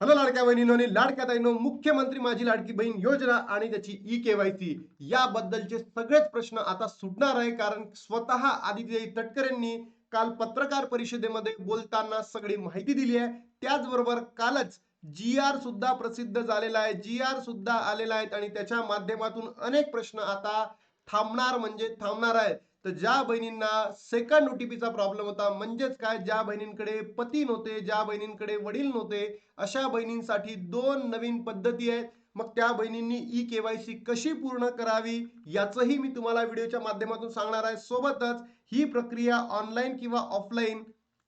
Hello लाडक्या बहिणींनो आणि लाडक्या ताईनो मुख्यमंत्री माझी लाडकी बहीण योजना आणि त्याची ई केवायसी याबद्दलचे सगळेच प्रश्न आता सुटणार आहे कारण स्वतः आदित्य तटकरेंनी काल पत्रकार परिषदेमध्ये बोलताना सगळी माहिती दिली आहे. त्याचबरोबर कालच जी आर सुद्धा प्रसिद्ध झालेला आहे. जी आर सुद्धा आलेला आहे आणि त्याच्या माध्यमातून अनेक प्रश्न आता थांबणार म्हणजे थांबणार आहे. तर ज्या बहिणींना सेकंड ओटीपीचा प्रॉब्लेम होता म्हणजेच काय? ज्या बहिणींकडे पती नव्हते ज्या बहिणींकडे वडील नव्हते अशा बहिणींसाठी दोन नवीन पद्धती आहेत. मग त्या बहिणींनी ई केवायसी कशी पूर्ण करावी याचंही मी तुम्हाला व्हिडिओच्या माध्यमातून सांगणार आहे. सोबतच ही प्रक्रिया ऑनलाईन किंवा ऑफलाईन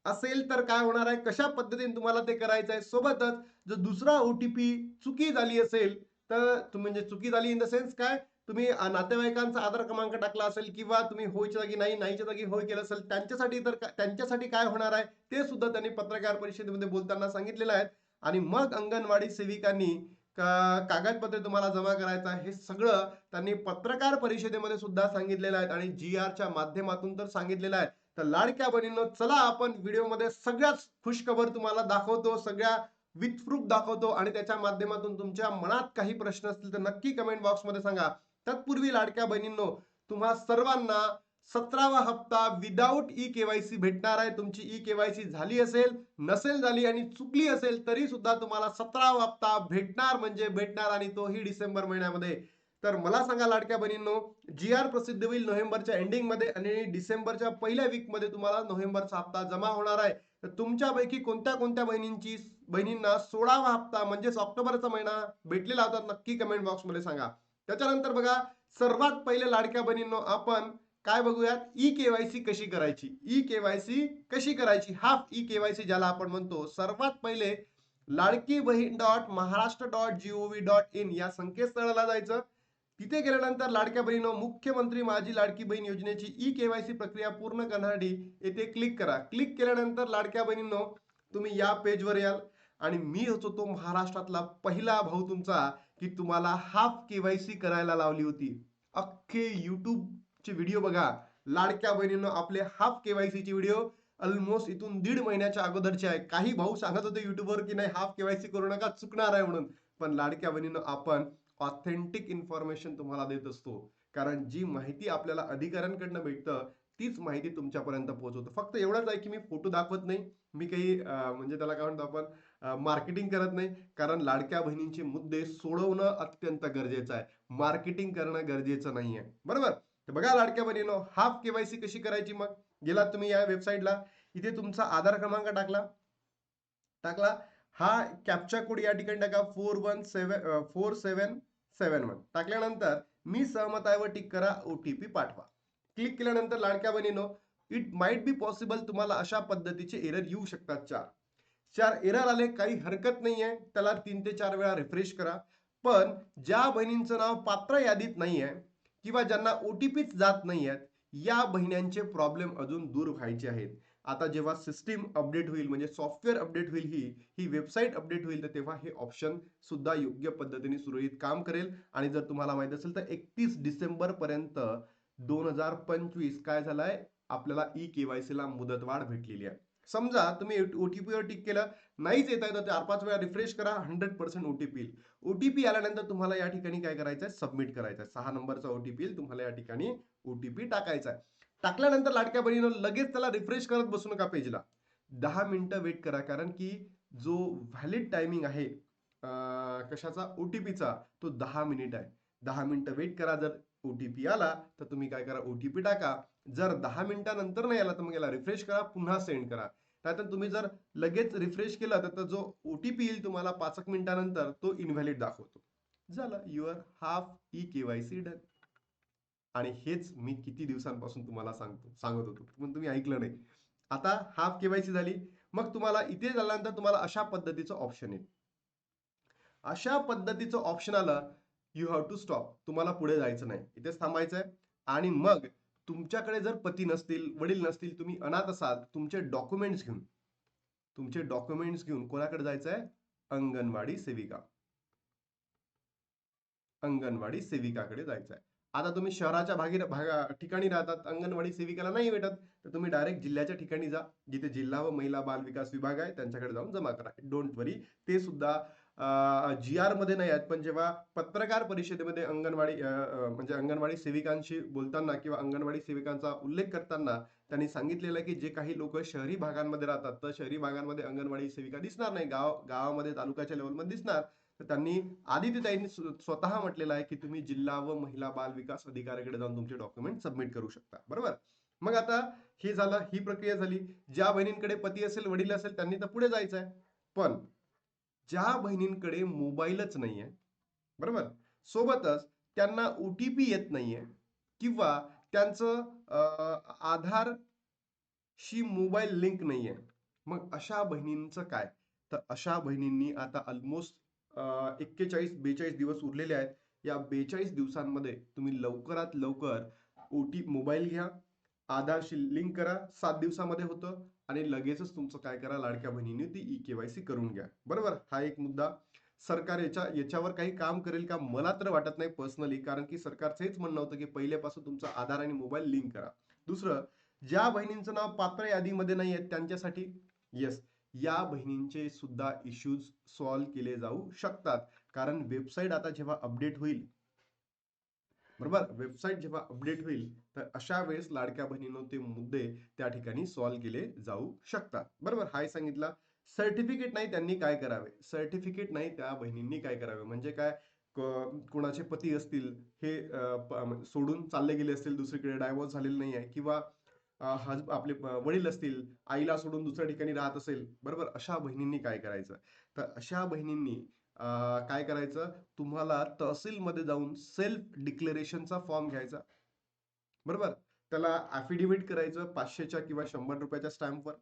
असेल तर काय होणार आहे? कशा पद्धतीने तुम्हाला ते करायचं आहे? सोबतच जर दुसरा ओ टी पी चुकी झाली असेल तर म्हणजे चुकी झाली इन द सेन्स काय? तुम्ही नातेवाईकांचा आधार क्रमांक टाकला असेल किंवा तुम्ही होयच्या जागी नाही नाहीच्या जागी होय केलं असेल त्यांच्यासाठी तर त्यांच्यासाठी काय होणार आहे ते सुद्धा त्यांनी पत्रकार परिषदेमध्ये बोलताना सांगितलेलं आहे. आणि मग अंगणवाडी सेविकांनी का- कागदपत्रे तुम्हाला जमा करायचं आहे हे सगळं त्यांनी पत्रकार परिषदेमध्ये सुद्धा सांगितलेलं आहे. आणि जी आरच्या माध्यमातून तर सांगितलेलं आहे. तर लाडक्या बहिणीनं चला आपण व्हिडिओमध्ये सगळ्याच खुशखबर तुम्हाला दाखवतो सगळ्या विथ प्रूफ दाखवतो. आणि त्याच्या माध्यमातून तुमच्या मनात काही प्रश्न असतील तर नक्की कमेंट बॉक्समध्ये सांगा. तत्पूर्वी लाडक्या बहिणींनो तुम्हा सर्वांना सतरावा हप्ता विदाऊट ई केवायसी भेटणार आहे. तुमची ई केवायसी झाली असेल नसेल झाली आणि चुकली असेल तरी सुद्धा तुम्हाला सतरावा हप्ता भेटणार म्हणजे भेटणार आणि तोही डिसेंबर महिन्यामध्ये. तर मला सांगा लाडक्या बहिणींनो जी आर प्रसिद्ध होईल नोव्हेंबरच्या एंडिंगमध्ये आणि डिसेंबरच्या पहिल्या वीकमध्ये तुम्हाला नोव्हेंबरचा हप्ता जमा होणार आहे. तर तुमच्यापैकी कोणत्या कोणत्या बहिणींची बहिणींना सोळावा हप्ता म्हणजेच ऑक्टोबरचा महिना भेटलेला होता नक्की कमेंट बॉक्समध्ये सांगा. त्याच्यानंतर बघा सर्वात पहिले लाडक्या बहिणींनो आपण काय बघूयात? ई केवायसी कशी करायची? ई केवायसी कशी करायची? हाफ ई केवायसी ज्याला आपण म्हणतो. सर्वात पहिले Ladki Bahin dot Maharashtra dot GOV dot in या संकेतस्थळाला जायचं. तिथे गेल्यानंतर लाडक्या बहिणीनो मुख्यमंत्री माझी लाडकी बहीण योजनेची ई केवायसी प्रक्रिया पूर्ण करण्यासाठी येथे क्लिक करा. क्लिक केल्यानंतर लाडक्या बहिणींनो तुम्ही या पेजवर याल. आणि मी होतो तो महाराष्ट्रातला पहिला भाऊ तुमचा. की तुम्हाला हाफ केवायसी करायला लावली होती. अख्खे युट्यूबचे व्हिडिओ बघा. लाडक्या बहिणीनं आपले हाफ केवायसीचे व्हिडिओ ऑलमोस्ट इथून दीड महिन्याच्या अगोदरचे आहे. काही भाऊ सांगत होते युट्यूबवर की नाही हाफ केवायसी करू नका चुकणार आहे म्हणून. पण लाडक्या बहिणीनं आपण ऑथेंटिक इन्फॉर्मेशन तुम्हाला देत असतो. कारण जी माहिती आपल्याला अधिकाऱ्यांकडनं भेटतं तीच माहिती तुमच्यापर्यंत पोहोचवतो. फक्त एवढंच आहे की मी फोटो दाखवत नाही. मी काही म्हणजे त्याला काय म्हणतो आपण मार्केटिंग करत नाही. कारण लाडक्या बहिणींचे मुद्दे सोडवणं अत्यंत गरजेचं आहे. मार्केटिंग करणं गरजेचं नाही आहे बरोबर? तर बघा लाडक्या बहिणीनो हाफ केवायसी कशी करायची मग? गेलात तुम्ही या वेबसाईटला. इथे तुमचा आधार क्रमांक टाकला. टाकला. हा कॅप्चा कोड या ठिकाणी टाका. Four one seven four seven seven one. टाकल्यानंतर मी सहमत आहे व टिक करा. ओ टी पी पाठवा. क्लिक केल्यानंतर लाडक्या बहिणीनो इट माइट बी पॉसिबल तुम्हाला अशा पद्धतीचे एरर येऊ शकतात. चार. चार एरर आले काही हरकत नाही आहे त्याला तीन ते चार वेळा रिफ्रेश करा. पण ज्या बहिणींचं नाव पात्र यादीत नाही आहे किंवा ज्यांना ओ टी पीच जात नाही आहेत या बहिण्यांचे प्रॉब्लेम अजून दूर व्हायचे आहेत. आता जेव्हा सिस्टीम अपडेट होईल म्हणजे सॉफ्टवेअर अपडेट होईल ही ही वेबसाईट अपडेट होईल तर तेव्हा हे ऑप्शन सुद्धा योग्य पद्धतीने सुरळीत काम करेल. आणि जर तुम्हाला माहीत असेल तर एकतीस डिसेंबर पर्यंत दोन हजार पंचवीस काय झालाय? आपल्याला ई केवायसी ला मुदतवाढ भेटलेली आहे. समजा तुम्ही ओ टी पीवर टिक केलं नाहीच येत आहे तर चार पाच वेळा रिफ्रेश करा हंड्रेड पर्सेंट ओटीपी येईल. ओटीपी आल्यानंतर तुम्हाला या ठिकाणी काय करायचं आहे? सबमिट करायचं आहे. सहा नंबरचा ओ टी पी येईल तुम्हाला या ठिकाणी ओटीपी टाकायचा आहे. टाकल्यानंतर लाडक्या बहिणीनं लगेच त्याला रिफ्रेश करत बसू नका पेजला दहा मिनिटं वेट करा कारण की जो व्हॅलिड टायमिंग आहे अं, कशाचा? ओटीपीचा तो दहा मिनिट आहे. दहा मिनटं वेट करा जर ओटीपी आला तर तुम्ही काय करा? ओटीपी टाका. जर दहा मिनिटानंतर नाही आला तर मग याला रिफ्रेश करा पुन्हा सेंड करा. नाहीतर तुम्ही जर लगेच रिफ्रेश केला तर तो जो ओटीपी येईल तुम्हाला पाच एक मिनिटानंतर तो इनव्हॅलिड दाखवतो. झालं. Your half e KYC done आणि हेच मी किती दिवसांपासून तुम्हाला सांगतो सांगत होतो. पण तुम्ही ऐकलं नाही. आता हाफ केवायसी झाली. मग तुम्हाला इथे झाल्यानंतर तुम्हाला अशा पद्धतीचं ऑप्शन येईल. अशा पद्धतीचं ऑप्शन आलं यू हॅव टू स्टॉप तुम्हाला पुढे जायचं नाही. इथेच थांबायचं आहे आणि मग तुमच्याकडे जर पती नसतील वडील नसतील तुम्ही अनाथ असाल तुमचे डॉक्युमेंट्स घेऊन तुमचे डॉक्युमेंट्स घेऊन कोणाकडे जायचं आहे अंगणवाडी सेविका. अंगणवाडी सेविकाकडे जायचं आहे आता तुम्ही शहराच्या भागी भागा ठिकाणी राहतात अंगणवाडी सेविकाला नाही भेटत तर तुम्ही डायरेक्ट जिल्ह्याच्या ठिकाणी जा जिथे जिल्हा व महिला बाल विकास विभाग आहे त्यांच्याकडे जाऊन जमा करा. डोंट वरी ते सुद्धा जी आरमध्ये नाही आहेत पण जेव्हा पत्रकार परिषदेमध्ये अंगणवाडी म्हणजे अंगणवाडी सेविकांशी बोलताना किंवा अंगणवाडी सेविकांचा उल्लेख करताना त्यांनी सांगितलेलं की जे काही लोक शहरी भागांमध्ये राहतात तर शहरी भागांमध्ये अंगणवाडी सेविका दिसणार नाही. गाव गावामध्ये तालुक्याच्या लेवलमध्ये दिसणार. तर त्यांनी आदित्यताईंनी स्वतः म्हटलेलं आहे की तुम्ही जिल्हा व महिला बाल विकास अधिकाऱ्याकडे जाऊन तुमचे डॉक्युमेंट सबमिट करू शकता. बरोबर? मग आता हे झालं ही प्रक्रिया झाली. ज्या बहिणींकडे पती असेल वडील असेल त्यांनी तर पुढे जायचं आहे पण ज्या बहिणींकडे मोबाईलच नाहीये बरोबर? सोबतच त्यांना ओटीपी येत नाहीये किंवा त्यांचं आधारशी मोबाईल लिंक नाहीये. मग अशा बहिणींचं काय? तर अशा बहिणींनी आता ऑलमोस्ट एक्केचाळीस बेचाळीस दिवस उरलेले आहेत. या बेचाळीस दिवसांमध्ये तुम्ही लवकरात लवकर ओटी मोबाईल घ्या. आधारशी लिंक करा सात दिवसामध्ये होतं आणि लगेचच तुमचं काय करा लाडक्या बहिणीने ती ई केवायसी करून घ्या. बरोबर? हा एक मुद्दा. सरकार याच्या याच्यावर काही काम करेल का? मला तर वाटत नाही पर्सनली कारण की सरकारचं हेच म्हणणं होतं की पहिल्यापासून तुमचा आधार आणि मोबाईल लिंक करा. दुसरं ज्या बहिणींचं नाव पात्र यादीमध्ये नाही आहेत त्यांच्यासाठी येस या बहिणींचे सुद्धा इश्यूज सॉल्व्ह केले जाऊ शकतात. कारण वेबसाईट आता जेव्हा अपडेट होईल बरोबर? वेबसाईट जेव्हा अपडेट होईल तर अशा वेळेस लाडक्या बहिणीनं ते मुद्दे त्या ठिकाणी सॉल्व्ह केले जाऊ शकतात. बरोबर? हाय सांगितला. सर्टिफिकेट नाही त्यांनी काय करावे? सर्टिफिकेट नाही त्या बहिणींनी काय करावे? म्हणजे काय? कोणाचे पती असतील हे सोडून चालले गेले असतील दुसरीकडे डायव्होर्स झालेले नाही आहे किंवा हज आपले वडील असतील आईला सोडून दुसऱ्या ठिकाणी राहत असेल बरोबर? अशा बहिणींनी काय करायचं? तर अशा बहिणींनी काय करायचं? तुम्हाला तहसीलमध्ये जाऊन सेल्फ डिक्लेरेशनचा फॉर्म घ्यायचा. बरोबर? त्याला अफिडेव्हिट करायचं पाचशेच्या किंवा शंभर रुपयाच्या स्टॅम्पवर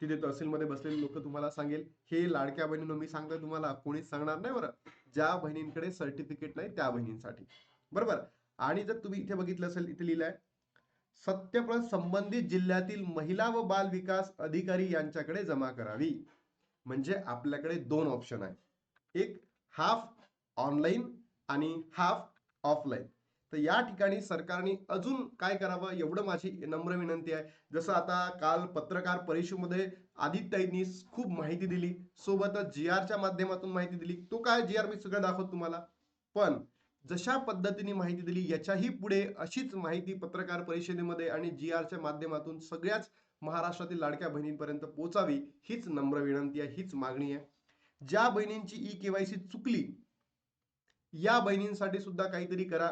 तिथे तहसीलमध्ये बसलेले लोक तुम्हाला सांगेल. हे लाडक्या बहिणीनं मी सांगतोय तुम्हाला कोणीच सांगणार नाही बरं. ज्या बहिणींकडे सर्टिफिकेट नाही त्या बहिणींसाठी. बरोबर? आणि जर तुम्ही इथे बघितलं असेल इथे लिहिलंय सत्यप्रत संबंधित जिल्ह्यातील महिला व बाल विकास अधिकारी यांच्याकडे जमा करावी. म्हणजे आपल्याकडे दोन ऑप्शन आहे एक हाफ ऑनलाईन आणि हाफ ऑफलाईन तर या ठिकाणी सरकारने अजून काय करावं एवढं माझी नम्र विनंती आहे. जसं आता काल पत्रकार परिषदेमध्ये आदित्याईंनी खूप माहिती दिली. सोबतच जी आरच्या माध्यमातून माहिती दिली. तो काय जी आर मी सगळं दाखवतो तुम्हाला. पण जशा पद्धतीने माहिती दिली याच्याही पुढे अशीच माहिती पत्रकार परिषदेमध्ये आणि जी आरच्या माध्यमातून सगळ्याच महाराष्ट्रातील लाडक्या बहिणींपर्यंत पोहोचावी हीच नम्र विनंती आहे हीच मागणी आहे. ज्या बहिणींची ई केवायसी चुकली या बहिणींसाठी सुद्धा काहीतरी करा.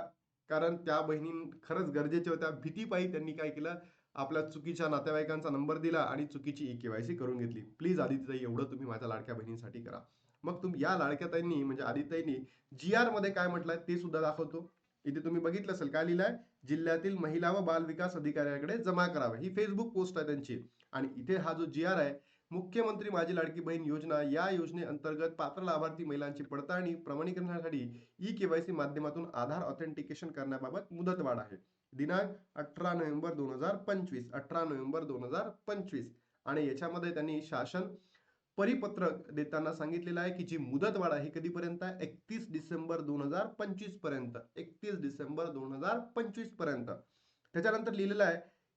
कारण त्या बहिणी खरंच गरजेच्या होत्या. भीतीपायी त्यांनी काय केलं? आपल्या चुकीच्या नातेवाईकांचा नंबर दिला आणि चुकीची ई केवायसी करून घेतली. प्लीज आदित्यताई एवढं तुम्ही माझ्या लाडक्या बहिणींसाठी करा. मग तुम्ही या लाडक्याताईंनी म्हणजे आदित्यताईंनी जी आरमध्ये काय म्हटलंय ते सुद्धा दाखवतो. इथे तुम्ही बघितलं असेल काय लिहिलंय? जिल्ह्यातील महिला व बाल विकास अधिकाऱ्याकडे जमा करावे. ही फेसबुक पोस्ट आहे त्यांची. आणि इथे हा जो जी आर आहे मुख्यमंत्री माझी लाडकी बहीण योजना या योजनेअंतर्गत पात्र लाभार्थी महिलांची पडताळणी प्रमाणीकरणासाठी ई केवायसी माध्यमातून आधार ऑथेंटिकेशन करण्याबाबत मुदतवाढ आहे. दिनांक अठरा नोव्हेंबर दोन हजार पंचवीस अठरा नोव्हेंबर दोन हजार पंचवीस. आणि याच्यामध्ये त्यांनी शासन परिपत्रक देताना सांगितलेलं आहे की जी मुदतवाढ आहे कधीपर्यंत आहे? एकतीस डिसेंबर दोन हजार पंचवीसपर्यंत. एकतीस डिसेंबर दोन हजार पंचवीसपर्यंत. त्याच्यानंतर लिहिलेलं आहे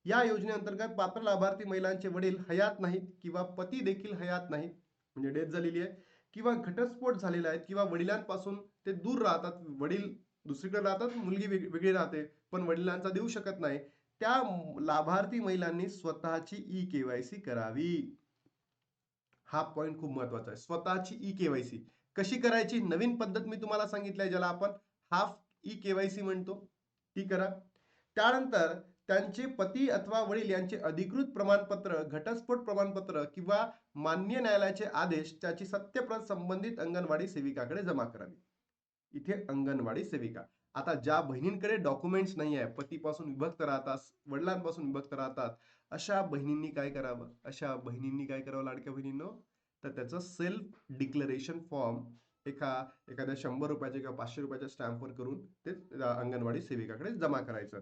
या योजनेअंतर्गत पात्र लाभार्थी महिलांचे वडील हयात नाहीत किंवा पती देखील हयात नाहीत म्हणजे डेथ झालेली आहे किंवा घटस्फोट झालेला आहे किंवा वडिलांपासून ते दूर राहतात वडील दुसरीकडे राहतात मुलगी वेगळी राहते पण वडिलांचा देऊ शकत नाही त्या लाभार्थी महिलांनी स्वतःची ई केवायसी करावी. हा पॉइंट खूप महत्त्वाचा आहे. स्वतःची ई केवायसी कशी करायची? नवीन पद्धत मी तुम्हाला सांगितलंय ज्याला आपण हाफ ई केवायसी म्हणतो. ती करा. त्यानंतर त्यांचे पती अथवा वडील यांचे अधिकृत प्रमाणपत्र घटस्फोट प्रमाणपत्र किंवा मान्य न्यायालयाचे आदेश त्याची सत्यप्रत संबंधित अंगणवाडी सेविकाकडे जमा करावी. इथे अंगणवाडी सेविका. आता ज्या बहिणींकडे डॉक्युमेंट्स नाही आहे पतीपासून विभक्त राहतात वडिलांपासून विभक्त राहतात अशा बहिणींनी काय करावं? अशा बहिणींनी काय करावं लाडक्या बहिणींनो? तर त्याचं सेल्फ डिक्लेरेशन फॉर्म एका एखाद्या शंभर रुपयाच्या किंवा पाचशे रुपयाच्या स्टॅम्पवर करून ते अंगणवाडी सेविकाकडे जमा करायचं.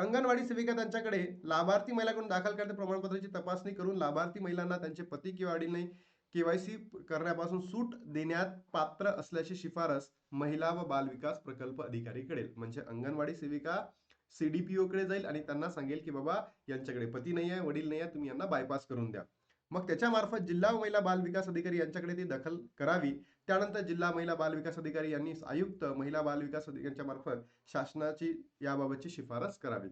अंगणवाडी सेविका त्यांच्याकडे लाभार्थी महिलाकडून दाखल करण्याच्या प्रमाणपत्राची तपासणी करून लाभार्थी महिलांना त्यांचे पती किंवा वडील नाही केवायसी करण्यापासून सूट देण्यात पात्र असल्याची शिफारस महिला व बाल विकास प्रकल्प अधिकारी करेल म्हणजे अंगणवाडी सेविका सीडीपीओ कडे जाईल आणि त्यांना सांगेल की बाबा यांच्याकडे पती नाही आहे वडील नाही आहे तुम्ही यांना बायपास करून द्या. मग त्याच्यामार्फत जिल्हा व महिला बाल विकास अधिकारी यांच्याकडे ती दखल करावी. त्यानंतर जिल्हा महिला बाल विकास अधिकारी यांनी आयुक्त महिला बाल विकास अधिकाऱ्यांच्या मार्फत शासनाची याबाबतची शिफारस करावी.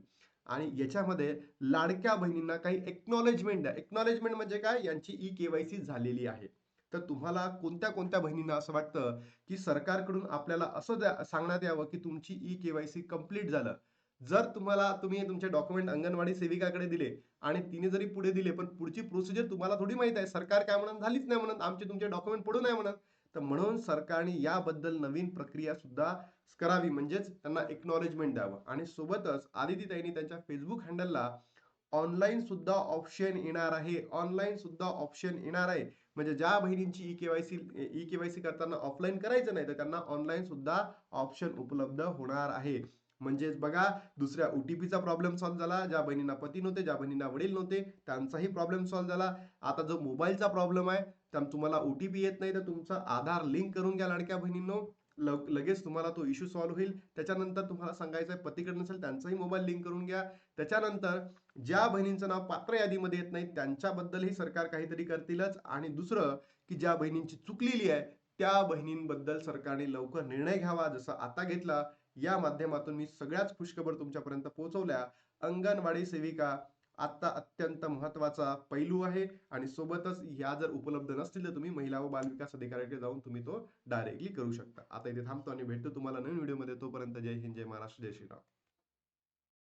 आणि याच्यामध्ये लाडक्या बहिणींना काही एक्नॉलेजमेंट द्या. एक्नॉलेजमेंट म्हणजे काय? यांची ई केवायसी झालेली आहे. तर तुम्हाला कोणत्या कोणत्या बहिणींना असं वाटतं की सरकारकडून आपल्याला असं द्या- सांगण्यात यावं की तुमची ई केवायसी कंप्लीट झालं? जर तुम्हाला तुम्ही तुमचे डॉक्युमेंट अंगणवाडी सेविकाकडे दिले आणि तिने जरी पुढे दिले पण पुढची प्रोसिजर तुम्हाला थोडी माहीत आहे. सरकार काय म्हणत? झालीच नाही म्हणत. आमचे तुमचे डॉक्युमेंट पडू नाही म्हणत. तर म्हणून सरकारने याबद्दल नवीन प्रक्रिया सुद्धा करावी म्हणजेच त्यांना एक्नॉलेजमेंट द्यावं. आणि सोबतच आदिती ताईंनी त्यांच्या फेसबुक हँडलला ऑनलाईन सुद्धा ऑप्शन येणार आहे ऑनलाईन सुद्धा ऑप्शन येणार आहे. म्हणजे ज्या बहिणींची ई केवायसी ई केवायसी करताना ऑफलाईन करायचं नाही तर त्यांना ऑनलाईन सुद्धा ऑप्शन उपलब्ध होणार आहे. म्हणजेच बघा दुसऱ्या ओटीपीचा प्रॉब्लेम सॉल्व्ह झाला ज्या बहिणींना पती नव्हते ज्या बहिणींना वडील नव्हते त्यांचाही प्रॉब्लेम सॉल्व्ह झाला. आता जो मोबाईलचा प्रॉब्लेम आहे त्या तुम्हाला ओ टी पी येत नाही तर तुमचा आधार लिंक करून घ्या लाडक्या बहिणींनो. लग- लगेच तुम्हाला तो इश्यू सॉल्व्ह होईल. त्याच्यानंतर तुम्हाला सांगायचं आहे पतीकडे नसेल त्यांचाही मोबाईल लिंक करून घ्या. त्याच्यानंतर ज्या बहिणींचं नाव पात्र यादीमध्ये येत नाही त्यांच्याबद्दलही सरकार काहीतरी करतीलच. आणि दुसरं की ज्या बहिणींची चुकलेली आहे त्या बहिणींबद्दल सरकारने लवकर निर्णय घ्यावा. जसं आता घेतला या माध्यमातून मी सगळ्याच खुशखबर तुमच्यापर्यंत पोहोचवल्या. अंगणवाडी सेविका आता अत्यंत महत्त्वाचा पैलू आहे आणि सोबतच ह्या जर उपलब्ध नसतील तर तुम्ही महिला व बाल विकास अधिकाऱ्याकडे जाऊन तुम्ही तो डायरेक्टली करू शकता. आता इथे थांबतो आणि भेटतो तुम्हाला नवीन व्हिडिओमध्ये तोपर्यंत जय हिंद जय महाराष्ट्र जय श्रीराम.